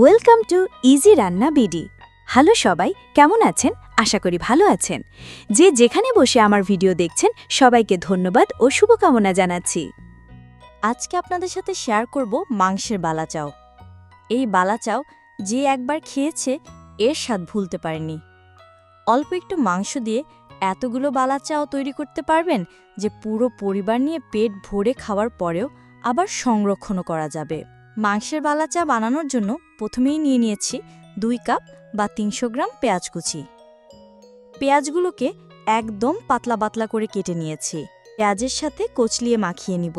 Welcome to easy Ranna BD. Hello সবাই, কেমন আছেন? আশা করি ভালো আছেন। যে যেখানে বসে আমার ভিডিও দেখছেন, সবাইকে ধন্যবাদ ও শুভকামনা জানাচ্ছি। আজকে আপনাদের সাথে শেয়ার করব মাংসের বালাচাও। এই বালাচাও যে একবার খেয়েছে, এর স্বাদ ভুলতে পারেনি। অল্প একটু মাংস দিয়ে এতগুলো বালাচাও তৈরি করতে পারবেন যে পুরো পরিবার নিয়ে পেট ভরে খাওয়ার পরেও আবার সংরক্ষণও করা যাবে। মাংসের বালা চা বানানোর জন্য প্রথমেই নিয়ে নিয়েছি দুই কাপ বা তিনশো গ্রাম পেঁয়াজ কুচি। পেঁয়াজগুলোকে একদম পাতলা পাতলা করে কেটে নিয়েছি। পেঁয়াজের সাথে কচলিয়ে মাখিয়ে নিব।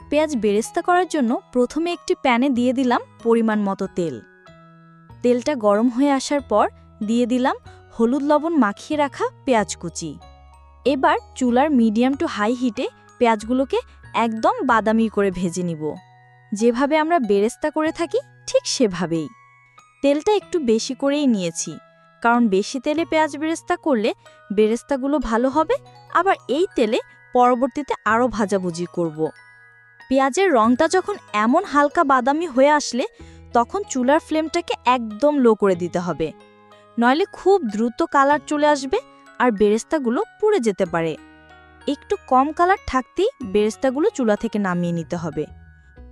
পেঁয়াজ বেরেস্তা করার জন্য প্রথমে একটি প্যানে দিয়ে দিলাম পরিমাণ মতো তেল। তেলটা গরম হয়ে আসার পর দিয়ে দিলাম হলুদ লবণ মাখিয়ে রাখা পেঁয়াজ কুচি। এবার চুলার মিডিয়াম টু হাই হিটে পেঁয়াজগুলোকে একদম বাদামি করে ভেজে নিব। যেভাবে আমরা বেরেস্তা করে থাকি, ঠিক সেভাবেই। তেলটা একটু বেশি করেই নিয়েছি, কারণ বেশি তেলে পেঁয়াজ বেরেস্তা করলে বেরেস্তাগুলো ভালো হবে, আবার এই তেলে পরবর্তীতে আরও ভাজাভুজি করব। পেঁয়াজের রংটা যখন এমন হালকা বাদামি হয়ে আসলে, তখন চুলার ফ্লেমটাকে একদম লো করে দিতে হবে। নইলে খুব দ্রুত কালার চলে আসবে আর বেরেস্তাগুলো পুড়ে যেতে পারে। একটু কম কালার থাকতেই বেরেস্তাগুলো চুলা থেকে নামিয়ে নিতে হবে।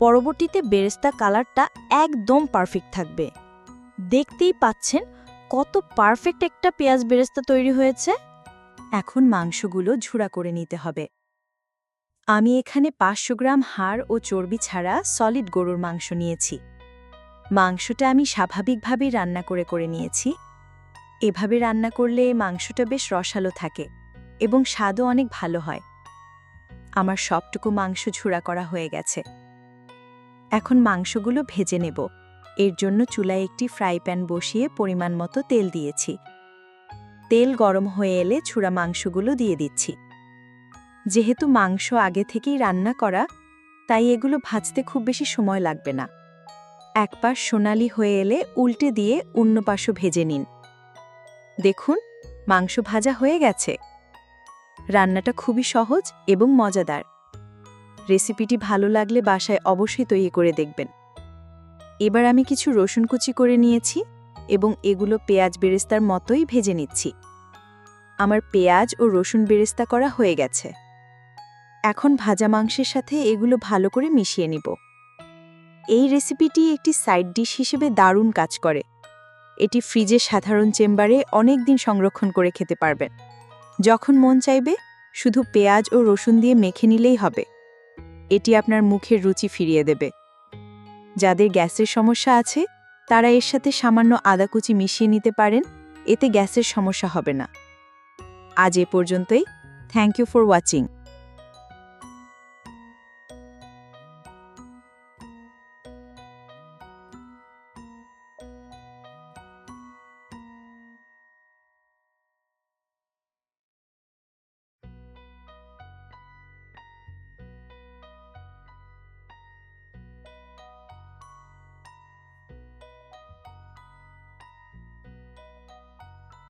পরবর্তীতে বেরেস্তা কালারটা একদম পারফেক্ট থাকবে। দেখতেই পাচ্ছেন কত পারফেক্ট একটা পেঁয়াজ বেরেস্তা তৈরি হয়েছে। এখন মাংসগুলো ঝুড়া করে নিতে হবে। আমি এখানে পাঁচশো গ্রাম হাড় ও চর্বি ছাড়া সলিড গরুর মাংস নিয়েছি। মাংসটা আমি স্বাভাবিকভাবেই রান্না করে করে নিয়েছি। এভাবে রান্না করলে মাংসটা বেশ রসালো থাকে এবং স্বাদও অনেক ভালো হয়। আমার সবটুকু মাংস ঝুড়া করা হয়ে গেছে। এখন মাংসগুলো ভেজে নেব। এর জন্য চুলায় একটি ফ্রাই প্যান বসিয়ে পরিমাণ মতো তেল দিয়েছি। তেল গরম হয়ে এলে ছুরা মাংসগুলো দিয়ে দিচ্ছি। যেহেতু মাংস আগে থেকেই রান্না করা, তাই এগুলো ভাজতে খুব বেশি সময় লাগবে না। এক পাশ সোনালি হয়ে এলে উল্টে দিয়ে অন্য পাশও ভেজে নিন। দেখুন, মাংস ভাজা হয়ে গেছে। রান্নাটা খুবই সহজ এবং মজাদার। রেসিপিটি ভালো লাগলে বাসায় অবশ্যই তৈরি করে দেখবেন। এবার আমি কিছু রসুন কুচি করে নিয়েছি এবং এগুলো পেঁয়াজ বেরেস্তার মতোই ভেজে নিচ্ছি। আমার পেঁয়াজ ও রসুন বেরেস্তা করা হয়ে গেছে। এখন ভাজা মাংসের সাথে এগুলো ভালো করে মিশিয়ে নিব। এই রেসিপিটি একটি সাইড ডিশ হিসেবে দারুণ কাজ করে। এটি ফ্রিজের সাধারণ চেম্বারে অনেক দিন সংরক্ষণ করে খেতে পারবেন। যখন মন চাইবে, শুধু পেঁয়াজ ও রসুন দিয়ে মেখে নিলেই হবে। এটি আপনার মুখের রুচি ফিরিয়ে দেবে। যাদের গ্যাসের সমস্যা আছে, তারা এর সাথে সামান্য আদাকুচি মিশিয়ে নিতে পারেন, এতে গ্যাসের সমস্যা হবে না। আজ এ পর্যন্তই। Thank you for watching.